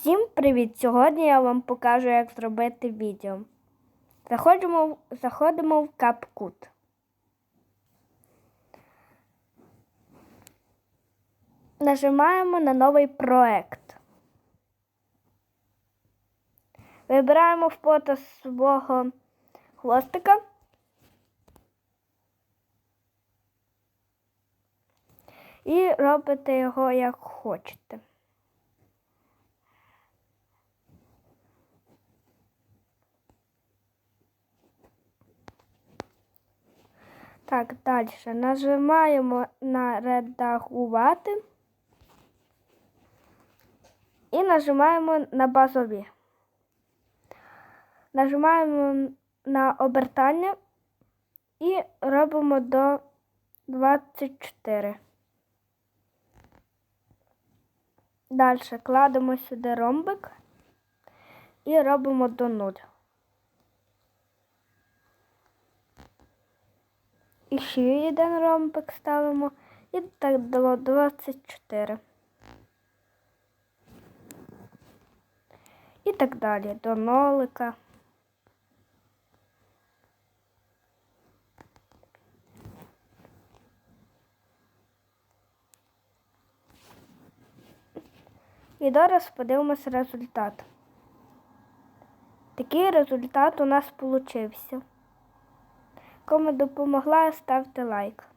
Всім привіт! Сьогодні я вам покажу, як зробити відео. Заходимо, заходимо в CapCut. Нажимаємо на новий проект. Вибираємо фото свого хвостика. І робите його як хочете. Так, далі. Нажимаємо на редагувати і нажимаємо на базові. Нажимаємо на обертання і робимо до 24. Далі кладемо сюди ромбик і робимо до 0. І ще один ромбик ставимо і так до 24. І так далі до нолика. І зараз подивимося результат. Такий результат у нас получився. Кому допомогла, ставте лайк.